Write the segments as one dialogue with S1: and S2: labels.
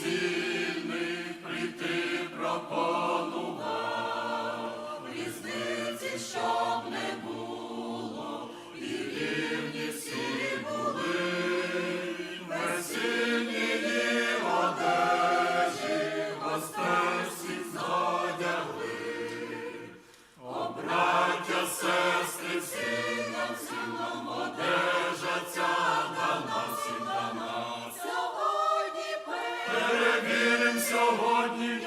S1: see. мирем сьогодні.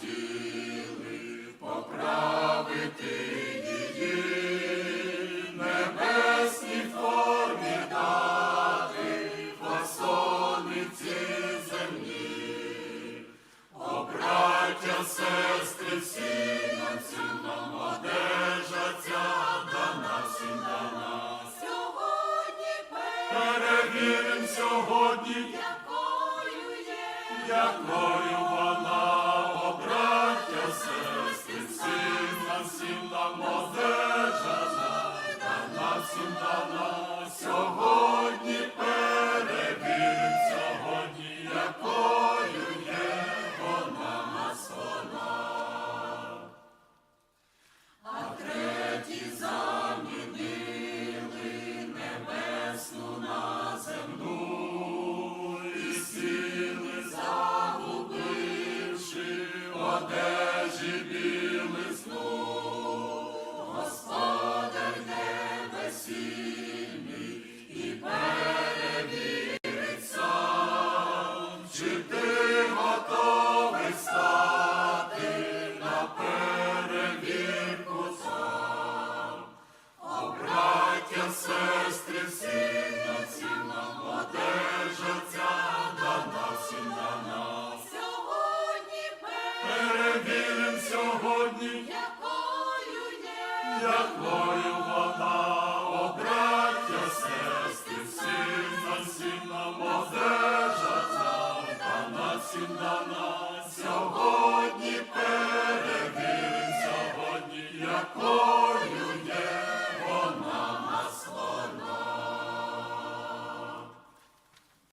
S2: Захотіли
S1: поправити її, небесній формі дати, фасони ці земні. О, браття, сестри, всі нам, всім нам одежа ця дана, всім дана.
S2: сьогодні
S1: Перевірим сьогодні,
S2: якою є
S1: якою одежі білий слух.